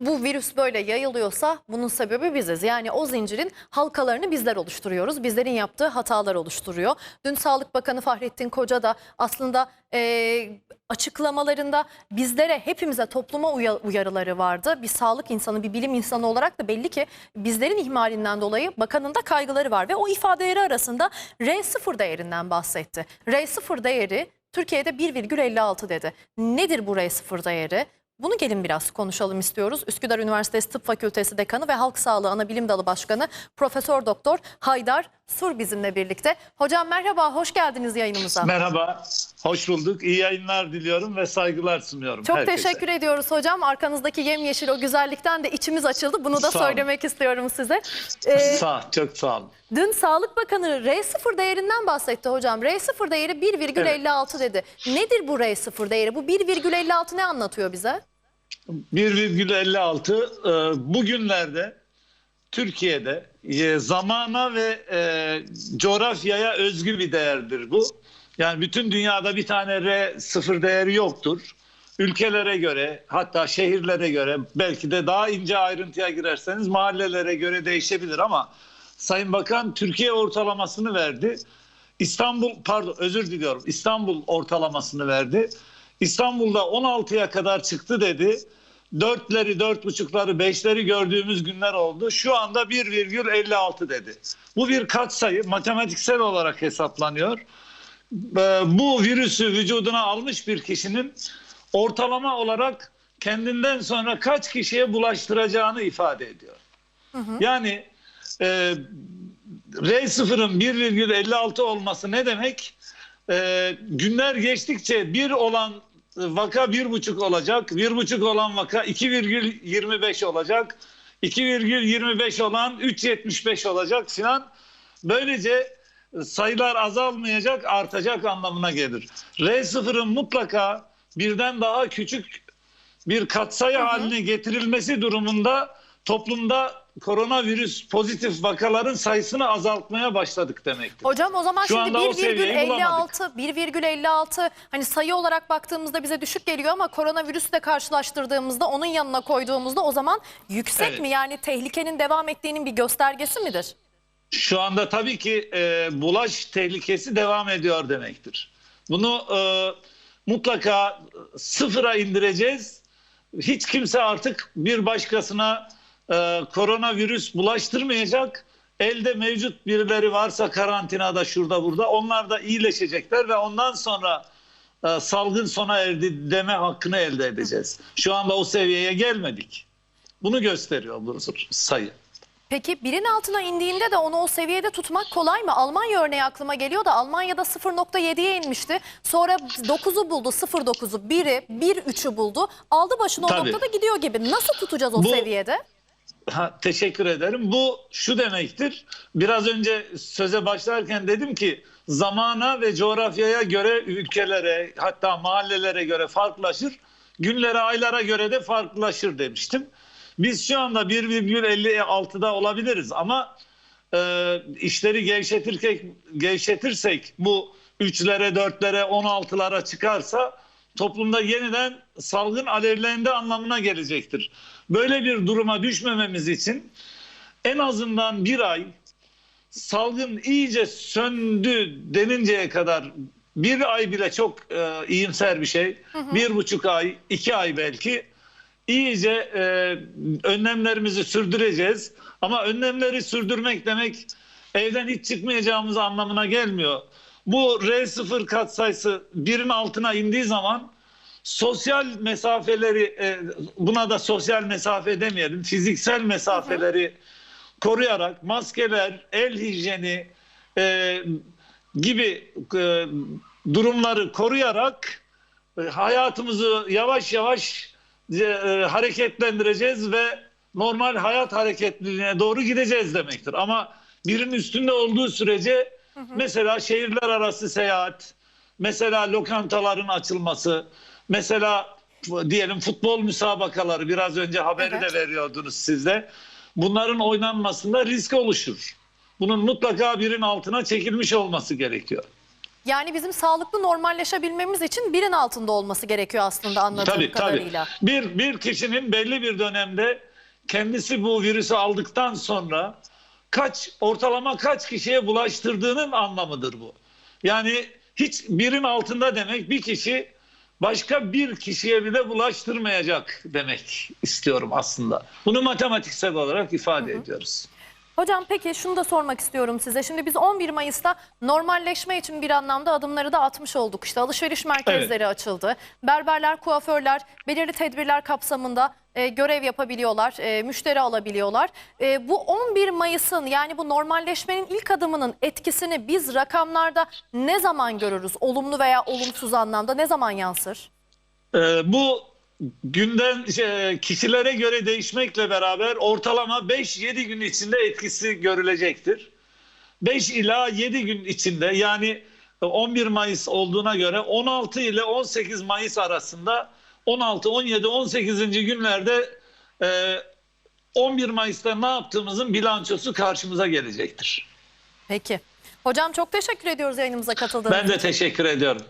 bu virüs böyle yayılıyorsa bunun sebebi biziz. Yani o zincirin halkalarını bizler oluşturuyoruz. Bizlerin yaptığı hatalar oluşturuyor. Dün Sağlık Bakanı Fahrettin Koca da aslında e, açıklamalarında bizlere hepimize topluma uya- uyarıları vardı. Bir sağlık insanı, bir bilim insanı olarak da belli ki bizlerin ihmalinden dolayı bakanın da kaygıları var. Ve o ifadeleri arasında R0 değerinden bahsetti. R0 değeri Türkiye'de 1,56 dedi. Nedir bu R0 değeri? Bunu gelin biraz konuşalım istiyoruz. Üsküdar Üniversitesi Tıp Fakültesi Dekanı ve Halk Sağlığı Anabilim Dalı Başkanı Profesör Doktor Haydar Sur bizimle birlikte. Hocam merhaba, hoş geldiniz yayınımıza. Merhaba, hoş bulduk. İyi yayınlar diliyorum ve saygılar sunuyorum Çok herkese. teşekkür ediyoruz hocam. Arkanızdaki yemyeşil o güzellikten de içimiz açıldı. Bunu da Sağ olun. söylemek istiyorum size. Ee, Sağ, çok sağ olun. dün Sağlık Bakanı R0 değerinden bahsetti hocam. R0 değeri 1,56 dedi. Nedir bu R0 değeri? Bu 1,56 ne anlatıyor bize? 1,56 e, bugünlerde Türkiye'de e, zamana ve e, coğrafyaya özgü bir değerdir bu. Yani bütün dünyada bir tane R sıfır değeri yoktur. Ülkelere göre hatta şehirlere göre belki de daha ince ayrıntıya girerseniz mahallelere göre değişebilir ama Sayın Bakan Türkiye ortalamasını verdi. İstanbul pardon özür diliyorum İstanbul ortalamasını verdi. İstanbul'da 16'ya kadar çıktı dedi. Dörtleri, dört buçukları, beşleri gördüğümüz günler oldu. Şu anda 1,56 dedi. Bu bir katsayı matematiksel olarak hesaplanıyor. Ee, Bu virüsü vücuduna almış bir kişinin ortalama olarak kendinden sonra kaç kişiye bulaştıracağını ifade ediyor. Yani e, R0'ın 1,56 olması ne demek? E, günler geçtikçe bir olan vaka bir buçuk olacak, bir buçuk olan vaka 2,25 olacak, 2,25 olan 3,75 olacak filan. Böylece sayılar azalmayacak, artacak anlamına gelir. R0'ın mutlaka birden daha küçük bir katsayı haline getirilmesi durumunda toplumda koronavirüs pozitif vakaların sayısını azaltmaya başladık demektir. Hocam o zaman Şu şimdi anda o seviyeyi 1,56 1,56 hani sayı olarak baktığımızda bize düşük geliyor ama koronavirüsle karşılaştırdığımızda onun yanına koyduğumuzda o zaman yüksek Evet. mi? Yani tehlikenin devam ettiğinin bir göstergesi midir? Şu anda tabii ki e, bulaş tehlikesi devam ediyor demektir. Bunu e, mutlaka sıfıra indireceğiz. Hiç kimse artık bir başkasına e, koronavirüs bulaştırmayacak. Elde mevcut birileri varsa karantinada şurada burada onlar da iyileşecekler ve ondan sonra e, salgın sona erdi deme hakkını elde edeceğiz. Şu anda o seviyeye gelmedik. Bunu gösteriyor bu sayı. Peki birin altına indiğinde de onu o seviyede tutmak kolay mı? Almanya örneği aklıma geliyor da Almanya'da 0.7'ye inmişti. Sonra 9'u buldu 0.9'u 1'i 1.3'ü buldu. Aldı başını o Tabii. noktada gidiyor gibi. Nasıl tutacağız o Bu- seviyede? Ha, teşekkür ederim. Bu şu demektir. Biraz önce söze başlarken dedim ki zamana ve coğrafyaya göre ülkelere hatta mahallelere göre farklılaşır. Günlere, aylara göre de farklılaşır demiştim. Biz şu anda 1,56'da olabiliriz ama e, işleri gevşetirsek, gevşetirsek bu 3'lere, 4'lere, 16'lara çıkarsa toplumda yeniden salgın alevlendi anlamına gelecektir. Böyle bir duruma düşmememiz için en azından bir ay salgın iyice söndü deninceye kadar bir ay bile çok e, iyimser bir şey. Bir buçuk ay, iki ay belki iyice e, önlemlerimizi sürdüreceğiz. Ama önlemleri sürdürmek demek evden hiç çıkmayacağımız anlamına gelmiyor. Bu R0 katsayısı birin altına indiği zaman sosyal mesafeleri e, buna da sosyal mesafe demeyelim fiziksel mesafeleri koruyarak maskeler, el hijyeni e, gibi e, durumları koruyarak e, hayatımızı yavaş yavaş e, hareketlendireceğiz ve normal hayat hareketliliğine doğru gideceğiz demektir. Ama birin üstünde olduğu sürece mesela şehirler arası seyahat, mesela lokantaların açılması, mesela diyelim futbol müsabakaları biraz önce haberi Evet. de veriyordunuz siz de. Bunların oynanmasında risk oluşur. Bunun mutlaka birin altına çekilmiş olması gerekiyor. Yani bizim sağlıklı normalleşebilmemiz için birin altında olması gerekiyor aslında anladığım Tabii kadarıyla. tabii. Bir, bir kişinin belli bir dönemde kendisi bu virüsü aldıktan sonra kaç ortalama kaç kişiye bulaştırdığının anlamıdır bu. Yani hiç birin altında demek bir kişi başka bir kişiye bile bulaştırmayacak demek istiyorum aslında. Bunu matematiksel olarak ifade ediyoruz. Hocam peki şunu da sormak istiyorum size. Şimdi biz 11 Mayıs'ta normalleşme için bir anlamda adımları da atmış olduk. İşte alışveriş merkezleri açıldı. Berberler, kuaförler belirli tedbirler kapsamında e, görev yapabiliyorlar, e, müşteri alabiliyorlar. E, bu 11 Mayıs'ın yani bu normalleşmenin ilk adımının etkisini biz rakamlarda ne zaman görürüz? Olumlu veya olumsuz anlamda ne zaman yansır? Ee, bu günden şey, kişilere göre değişmekle beraber ortalama 5-7 gün içinde etkisi görülecektir. 5 ila 7 gün içinde yani 11 Mayıs olduğuna göre 16 ile 18 Mayıs arasında 16, 17, 18. günlerde e, 11 Mayıs'ta ne yaptığımızın bilançosu karşımıza gelecektir. Peki. Hocam çok teşekkür ediyoruz yayınımıza katıldığınız Ben de için. teşekkür ediyorum.